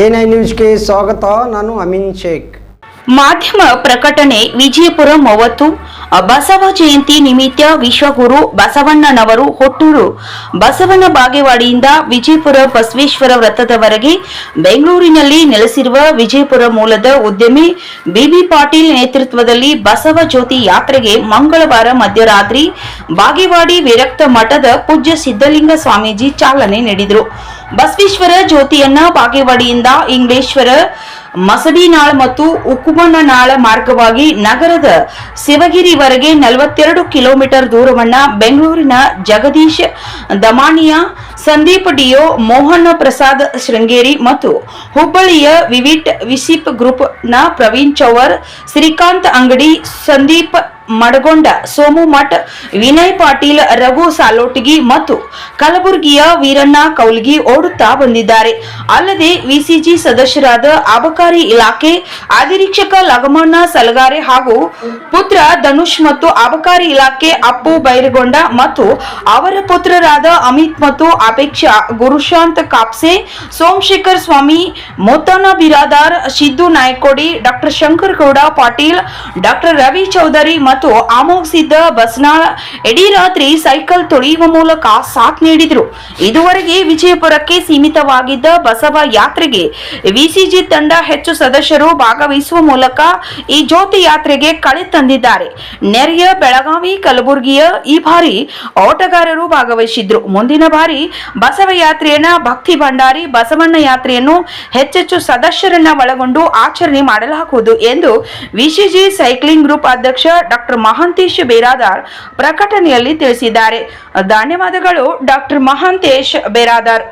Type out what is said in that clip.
N I ನ್ಯೂಸ್ಗೆ ಸ್ವಾಗತ ನಾನು ಅಮಿನ್ ಶೇಖ್. ಮಾಧ್ಯಮ ಪ್ರಕಟಣೆ ವಿಜಯಪುರ ಮೂವತ್ತು. ಬಸವ ಜಯಂತಿ ನಿಮಿತ್ತ ವಿಶ್ವಗುರು ಬಸವಣ್ಣನವರು ಹೊಟ್ಟೂರು. ಬಸವನ ಬಾಗೇವಾಡಿಯಿಂದ ವಿಜಯಪುರ ಬಸವೇಶ್ವರ ವೃತ್ತದವರೆಗೆ ಬೆಂಗಳೂರಿನಲ್ಲಿ ನೆಲೆಸಿರುವ ವಿಜಯಪುರ ಮೂಲದ ಉದ್ಯಮಿ ಬಿಬಿ ಪಾಟೀಲ್ ನೇತೃತ್ವದಲ್ಲಿ ಬಸವ ಜ್ಯೋತಿ ಯಾತ್ರೆಗೆ ಮಂಗಳವಾರ ಮಧ್ಯರಾತ್ರಿ ಬಾಗೇವಾಡಿ ವಿರಕ್ತ ಮಠದ ಪೂಜ್ಯ ಸಿದ್ದಲಿಂಗ ಸ್ವಾಮೀಜಿ ಚಾಲನೆ ನೀಡಿದರು. ಬಸವೇಶ್ವರ ಜ್ಯೋತಿಯನ್ನ ಬಾಗೇವಾಡಿಯಿಂದ ಇಂಗ್ಲೇಶ್ವರ ಮಸಡಿನಾಳ್ ಮತ್ತು ಉಕ್ಕುಮಣ್ಣನಾಳ ಮಾರ್ಗವಾಗಿ ನಗರದ ಶಿವಗಿರಿವರೆಗೆ ನಲವತ್ತೆರಡು ಕಿಲೋಮೀಟರ್ ದೂರವನ್ನ ಬೆಂಗಳೂರಿನ ಜಗದೀಶ್ ದಮಾನಿಯಾ ಸಂದೀಪ್ ಡಿಯೋ ಮೋಹನ್ ಪ್ರಸಾದ್ ಶೃಂಗೇರಿ ಮತ್ತು ಹುಬ್ಬಳ್ಳಿಯ ವಿವಿಟ್ ವಿಸಿಪ್ ಗ್ರೂಪ್ನ ಪ್ರವೀಣ್ ಚೌವರ್, ಶ್ರೀಕಾಂತ್ ಅಂಗಡಿ, ಸಂದೀಪ್ ಮಡಗೊಂಡ ಸೋಮು ಮಠ ವಿನಯ್ ಪಾಟೀಲ್, ರಘು ಸಾಲೋಟಗಿ ಮತ್ತು ಕಲಬುರಗಿಯ ವೀರಣ್ಣ ಕೌಲ್ಗಿ ಓಡುತ್ತಾ ಬಂದಿದ್ದಾರೆ. ಅಲ್ಲದೆ ವಿಸಿಜಿ ಸದಸ್ಯರಾದ ಅಬಕಾರಿ ಇಲಾಖೆ, ಅಧಿರೀಕ್ಷಕ ಲಗಮಣ್ಣ ಸಲಗಾರೆ ಹಾಗೂ ಪುತ್ರ ಧನುಷ್ ಮತ್ತು ಅಬಕಾರಿ ಇಲಾಖೆ ಅಪ್ಪು ಬೈರಗೊಂಡ ಮತ್ತು ಅವರ ಪುತ್ರರಾದ ಅಮಿತ್ ಮತ್ತು ಅಪೇಕ್ಷಾ ಗುರುಶಾಂತ್ ಕಾಪ್ಸೆ, ಸೋಮಶೇಖರ್ ಸ್ವಾಮಿ, ಮೊತ್ತನ ಬಿರಾದಾರ್, ಸಿದ್ದು ನಾಯ್ಕೋಡಿ, ಡಾಕ್ಟರ್ ಶಂಕರ್ ಗೌಡ ಪಾಟೀಲ್, ಡಾಕ್ಟರ್ ರವಿ ಚೌಧರಿ ಅಮೋಘ್ ಆಮೋಗಿಸಿದ್ದ ಬಸ್ನ ಇಡೀ ರಾತ್ರಿ ಸೈಕಲ್ ತೊಳೆಯುವ ಮೂಲಕ ಸಾಥ್ ನೀಡಿದ್ರು. ಇದುವರೆಗೆ ವಿಜಯಪುರಕ್ಕೆ ಸೀಮಿತವಾಗಿದ್ದ ಬಸವ ಯಾತ್ರೆಗೆ ವಿಸಿಜಿ ತಂಡ ಹೆಚ್ಚು ಸದಸ್ಯರು ಭಾಗವಹಿಸುವ ಮೂಲಕ ಈ ಜ್ಯೋತಿ ಯಾತ್ರೆಗೆ ಕಳೆ ತಂದಿದ್ದಾರೆ. ನೆರೆಯ ಬೆಳಗಾವಿ, ಕಲಬುರಗಿಯ ಈ ಬಾರಿ ಓಟಗಾರರು ಭಾಗವಹಿಸಿದ್ರು. ಮುಂದಿನ ಬಾರಿ ಬಸವ ಯಾತ್ರೆಯನ್ನ ಭಕ್ತಿ ಭಂಡಾರಿ ಬಸವಣ್ಣ ಯಾತ್ರೆಯನ್ನು ಹೆಚ್ಚೆಚ್ಚು ಸದಸ್ಯರನ್ನ ಒಳಗೊಂಡು ಆಚರಣೆ ಮಾಡಲಾಗುವುದು ಎಂದು ವಿಸಿಜಿ ಸೈಕ್ಲಿಂಗ್ ಗ್ರೂಪ್ ಅಧ್ಯಕ್ಷ ಡಾಕ್ಟರ್ ಮಹಾಂತೇಶ್ ಬೇರಾದಾರ್ ಪ್ರಕಟಣೆಯಲ್ಲಿ ತಿಳಿಸಿದ್ದಾರೆ. ಧನ್ಯವಾದಗಳು ಡಾಕ್ಟರ್ ಮಹಾಂತೇಶ್ ಬೇರಾದಾರ್.